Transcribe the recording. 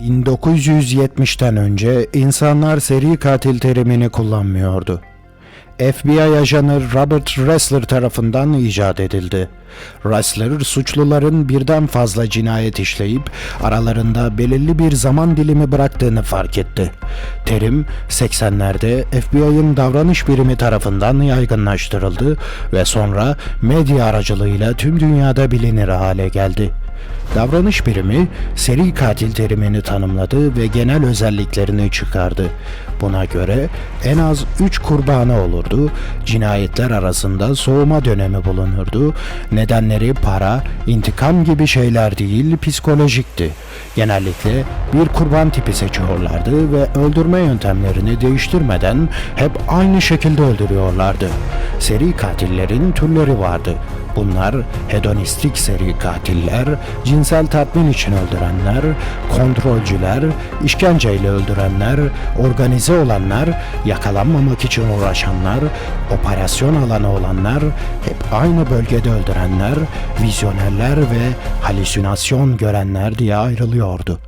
1970'ten önce insanlar seri katil terimini kullanmıyordu. FBI ajanı Robert Ressler tarafından icat edildi. Ressler suçluların birden fazla cinayet işleyip aralarında belirli bir zaman dilimi bıraktığını fark etti. Terim 80'lerde FBI'ın davranış birimi tarafından yaygınlaştırıldı ve sonra medya aracılığıyla tüm dünyada bilinir hale geldi. Davranış birimi seri katil terimini tanımladı ve genel özelliklerini çıkardı. Buna göre en az 3 kurbanı olurdu, cinayetler arasında soğuma dönemi bulunurdu, nedenleri para, intikam gibi şeyler değil psikolojikti. Genellikle bir kurban tipi seçiyorlardı ve öldürme yöntemlerini değiştirmeden hep aynı şekilde öldürüyorlardı. Seri katillerin türleri vardı. Bunlar hedonistik seri katiller, cinsel tatmin için öldürenler, kontrolcüler, işkenceyle öldürenler, organize olanlar, yakalanmamak için uğraşanlar, operasyon alanı olanlar, hep aynı bölgede öldürenler, vizyonerler ve halüsinasyon görenler diye ayrılıyordu.